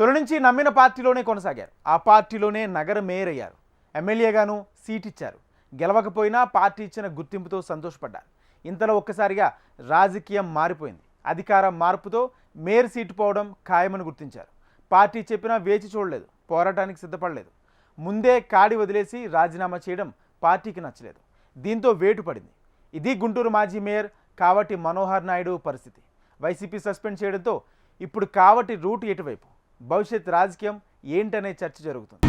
తొలి నుంచి నమ్మిన పార్టీలోనే కొనసాగారు. ఆ పార్టీలోనే నగర మేయర్ అయ్యారు. ఎమ్మెల్యేగాను సీట్ ఇచ్చారు. గెలవకపోయినా పార్టీ ఇచ్చిన గుర్తింపుతో సంతోషపడ్డారు. ఇంతలో ఒక్కసారిగా రాజకీయం మారిపోయింది. అధికారం మార్పుతో మేయర్ సీటు పోవడం ఖాయమని గుర్తించారు. పార్టీ చెప్పినా వేచి చూడలేదు. పోరాటానికి సిద్ధపడలేదు. ముందే కాడి వదిలేసి రాజీనామా చేయడం పార్టీకి నచ్చలేదు. దీంతో వేటు పడింది. ఇది గుంటూరు మాజీ మేయర్ కావటి మనోహర్ నాయుడు పరిస్థితి. వైసీపీ సస్పెండ్ చేయడంతో ఇప్పుడు కావటి రూట్ ఎటువైపు? భవిష్యత్ రాజకీయం ఏంటనే చర్చ జరుగుతుంది.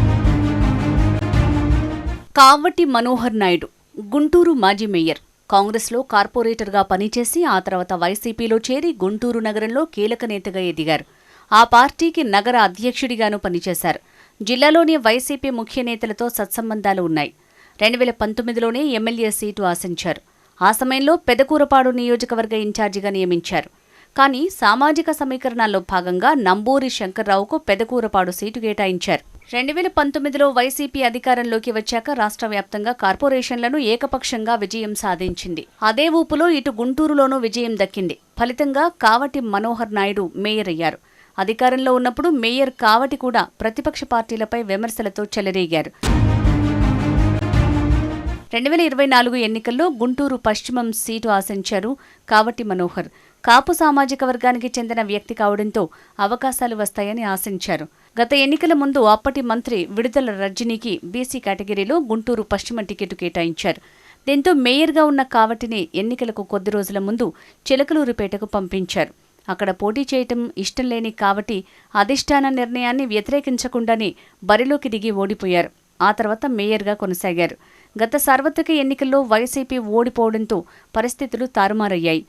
కావటి మనోహర్ నాయుడు గుంటూరు మాజీ మేయర్. కాంగ్రెస్లో కార్పొరేటర్గా పనిచేసి ఆ తర్వాత వైసీపీలో చేరి గుంటూరు నగరంలో కీలక నేతగా ఎదిగారు. ఆ పార్టీకి నగర అధ్యక్షుడిగాను పనిచేశారు. జిల్లాలోని వైసీపీ ముఖ్య నేతలతో సత్సంబంధాలు ఉన్నాయి. రెండు వేల పంతొమ్మిదిలోనే ఎమ్మెల్యే సీటు ఆశించారు. ఆ సమయంలో పెదకూరపాడు నియోజకవర్గ ఇన్ఛార్జిగా నియమించారు. కానీ సామాజిక సమీకరణాల్లో భాగంగా నంబూరి శంకర్రావుకు పెదకూరపాడు సీటు కేటాయించారు. రెండు వేల పంతొమ్మిదిలో వైసీపీ అధికారంలోకి వచ్చాక రాష్ట్ర వ్యాప్తంగా కార్పొరేషన్లను ఏకపక్షంగా విజయం సాధించింది. అదే ఊపులో ఇటు గుంటూరులోనూ విజయం దక్కింది. ఫలితంగా కావటి మనోహర్ నాయుడు మేయర్ అయ్యారు. అధికారంలో ఉన్నప్పుడు మేయర్ కావటి కూడా ప్రతిపక్ష పార్టీలపై విమర్శలతో చెలరేగారు. రెండు వేల ఇరవై నాలుగు ఎన్నికల్లో గుంటూరు పశ్చిమం సీటు ఆశించారు కావటి మనోహర్. కాపు సామాజిక వర్గానికి చెందిన వ్యక్తి కావడంతో అవకాశాలు వస్తాయని ఆశించారు. గత ఎన్నికల ముందు అప్పటి మంత్రి విడుదల రజనీకి బీసీ కేటగిరీలో గుంటూరు పశ్చిమ టికెట్ కేటాయించారు. దీంతో మేయర్గా ఉన్న కావటిని ఎన్నికలకు కొద్ది రోజుల ముందు చిలకలూరుపేటకు పంపించారు. అక్కడ పోటీ చేయటం ఇష్టం లేని కావటి అధిష్టాన నిర్ణయాన్ని వ్యతిరేకించకుండానే బరిలోకి దిగి ఓడిపోయారు. ఆ తర్వాత మేయర్గా కొనసాగారు. గత సార్వత్రిక ఎన్నికల్లో వైసీపీ ఓడిపోవడంతో పరిస్థితులు తారుమారయ్యాయి.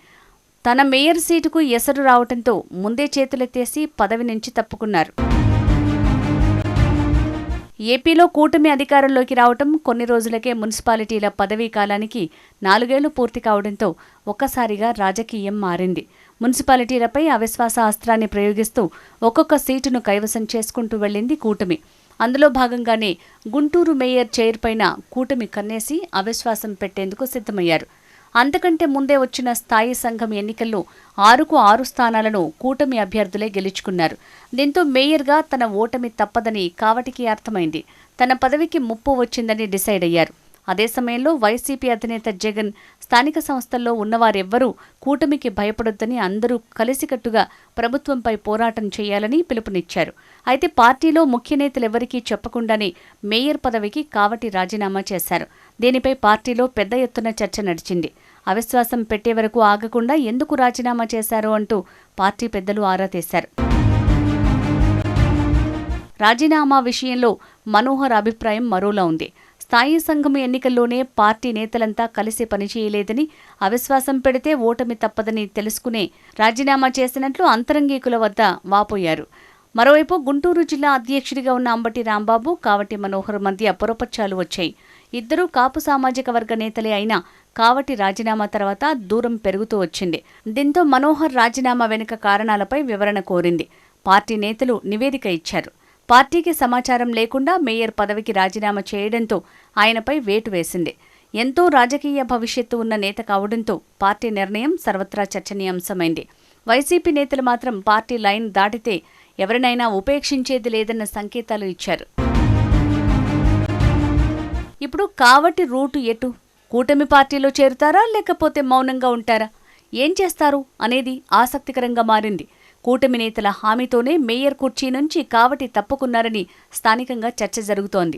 తన మేయర్ సీటుకు ఎసరు రావడంతో ముందే చేతులెత్తేసి పదవి నుంచి తప్పుకున్నారు. ఏపీలో కూటమి అధికారంలోకి రావటం కొన్ని రోజులకే మున్సిపాలిటీల పదవీ కాలానికి నాలుగేళ్ళు పూర్తి కావడంతో ఒక్కసారిగా రాజకీయం మారింది. మున్సిపాలిటీలపై అవిశ్వాస అస్త్రాన్ని ప్రయోగిస్తూ ఒక్కొక్క సీటును కైవసం చేసుకుంటూ వెళ్ళింది కూటమి. అందులో భాగంగానే గుంటూరు మేయర్ చైర్ పైన కూటమి కన్నేసి అవిశ్వాసం పెట్టేందుకు సిద్ధమయ్యారు. అంతకంటే ముందే వచ్చిన స్థాయి సంఘం ఎన్నికల్లో ఆరుకు ఆరు స్థానాలను కూటమి అభ్యర్థులే గెలుచుకున్నారు. దీంతో మేయర్గా తన ఓటమి తప్పదని కావటికి అర్థమైంది. తన పదవికి ముప్పు వచ్చిందని డిసైడ్ అయ్యారు. అదే సమయంలో వైసీపీ అధినేత జగన్ స్థానిక సంస్థల్లో ఉన్నవారెవ్వరూ కూటమికి భయపడొద్దని అందరూ కలిసికట్టుగా ప్రభుత్వంపై పోరాటం చేయాలని పిలుపునిచ్చారు. అయితే పార్టీలో ముఖ్య నేతలెవరికీ చెప్పకుండానే మేయర్ పదవికి కావటి రాజీనామా చేశారు. దీనిపై పార్టీలో పెద్ద ఎత్తున చర్చ నడిచింది. అవిశ్వాసం పెట్టే వరకు ఆగకుండా ఎందుకు రాజీనామా చేశారు అంటూ పార్టీ పెద్దలు ఆరా తీశారు. రాజీనామా విషయంలో మనోహర్ అభిప్రాయం మరోలా ఉంది. స్థాయి సంఘం ఎన్నికల్లోనే పార్టీ నేతలంతా కలిసి పనిచేయలేదని అవిశ్వాసం పెడితే ఓటమి తప్పదని తెలుసుకునే రాజీనామా చేసినట్లు అంతరంగికుల వద్ద వాపోయారు. మరోవైపు గుంటూరు జిల్లా అధ్యక్షుడిగా ఉన్న అంబటి రాంబాబు కావటి మనోహర్ మధ్య పొరపచ్చాలు వచ్చాయి. ఇద్దరూ కాపు సామాజిక వర్గ నేతలే అయినా కావటి రాజీనామా తర్వాత దూరం పెరుగుతూ వచ్చింది. దీంతో మనోహర్ రాజీనామా వెనుక కారణాలపై వివరణ కోరింది. పార్టీ నేతలు నివేదిక ఇచ్చారు. పార్టీకి సమాచారం లేకుండా మేయర్ పదవికి రాజీనామా చేయడంతో ఆయనపై వేటు వేసింది. ఎంతో రాజకీయ భవిష్యత్తు ఉన్న నేత కావడంతో పార్టీ నిర్ణయం సర్వత్రా చర్చనీయాంశమైంది. వైసీపీ నేతలు మాత్రం పార్టీ లైన్ దాటితే ఎవరినైనా ఉపేక్షించేది లేదన్న సంకేతాలు ఇచ్చారు. ఇప్పుడు కావటి రూటు ఎటు? కూటమి పార్టీలో చేరుతారా లేకపోతే మౌనంగా ఉంటారా? ఏం చేస్తారు అనేది ఆసక్తికరంగా మారింది. కూటమి నేతల హామీతోనే మేయర్ కుర్చీ నుంచి కావటి తప్పుకున్నారని స్థానికంగా చర్చ జరుగుతోంది.